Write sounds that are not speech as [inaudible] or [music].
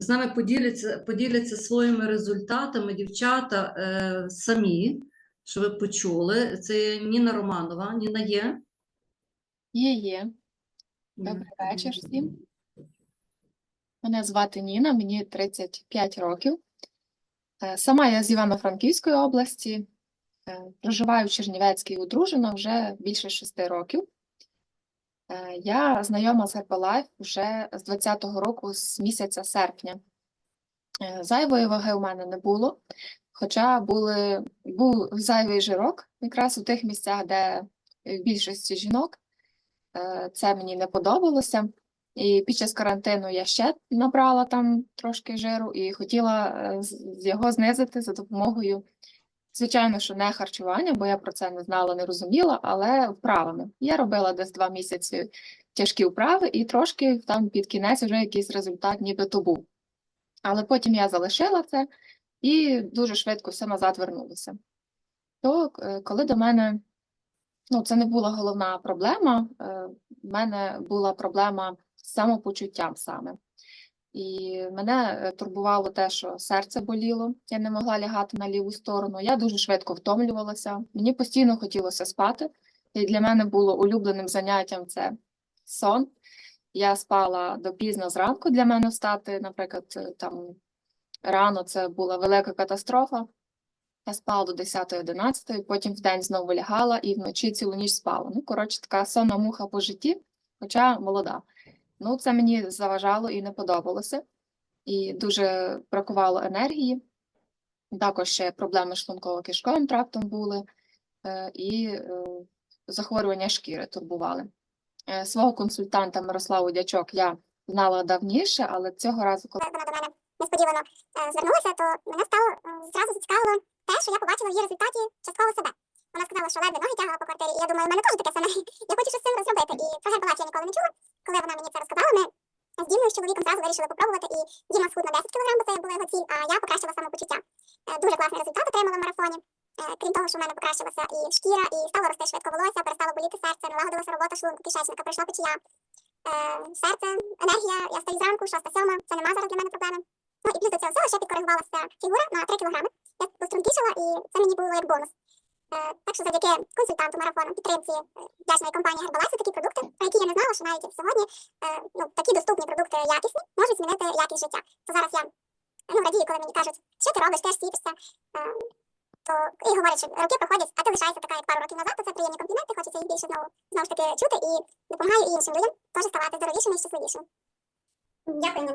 З нами поділяться, поділяться своїми результатами дівчата е, самі, що ви почули. Це Ніна Романова. Ніна є? Є, є. Добрий вечір всім. Мене звати Ніна, мені 35 років. Е, Сама я з Івано-Франківської області. Е, Проживаю в Чернівецькій одружена вже більше 6 років. Е, Я знайома з Herbalife вже з 20-го року, з місяця серпня. Е, Зайвої ваги у мене не було, хоча були, був зайвий жирок якраз у тих місцях, де більшості жінок. Е, Це мені не подобалося. І під час карантину я ще набрала там трошки жиру і хотіла його знизити за допомогою, звичайно, що не харчування, бо я про це не знала, не розуміла, але вправами. Я робила десь два місяці тяжкі вправи, і трошки там під кінець вже якийсь результат нібито був. Але потім я залишила це і дуже швидко все назад вернулося. То е, коли до мене Ну, це не була головна проблема. е, В мене була проблема з самопочуттям саме. І мене е, турбувало те, що серце боліло, я не могла лягати на ліву сторону. Я дуже швидко втомлювалася. Мені постійно хотілося спати. І для мене було улюбленим заняттям це сон. Я спала допізно зранку для мене встати, наприклад, е, там рано це була велика катастрофа. Я спала до 10-11, потім вдень знову лягала і вночі цілу ніч спала. Ну, коротше, така сонна муха по житті, хоча молода. Ну, це мені заважало і не подобалося. І дуже бракувало енергії. Також ще проблеми з шлунково-кишковим трактом були, е, і е, захворювання шкіри турбували. Е, Свого консультанта Мирославу Дячок я знала давніше, але цього разу, коли вона до мене несподівано звернулася, то мене стало зразу зацікавило те, що я побачила в її результаті частково себе. Вона сказала, що ледве ноги тягала по квартирі, і я думаю, в мене теж таке саме. [laughs] Я хочу щось з цим розробити. І про гербалайф я ніколи не чула. Коли вона мені це розказала, ми з Дімою з чоловіком зразу вирішили попробувати. І Діма схуд на 10 кг, бо це була його ціль, а я покращила самопочуття. Е, Дуже класний результат отримала в марафоні. Е, Крім того, що в мене покращилася і шкіра, і стало рости швидко волосся, перестало боліти серце, налагодилася робота шлунку, кишечника, прийшла печія. Е, Серце, енергія, я стаю зранку, шоста, сьома, це нема зараз для мене проблеми. Ну і плюс до цього всього ще підкоригувалася фігура на 3 кілограми. Я пострункішала, і це мені було як бонус. Так що завдяки консультанту марафону, підтримці е, вдячної компанії Herbalife, такі продукти, про які я не знала, що навіть сьогодні е, ну, такі доступні продукти якісні можуть змінити якість життя. То зараз я ну, радію, коли мені кажуть, що ти робиш, теж сіпишся. Е, То і говорять, що роки проходять, а ти лишаєшся така, як пару років назад, то це приємні компліменти, хочеться їх більше знову, знову ж таки чути і допомагаю і іншим людям теж ставати здоровішими і щасливішими. Дякую.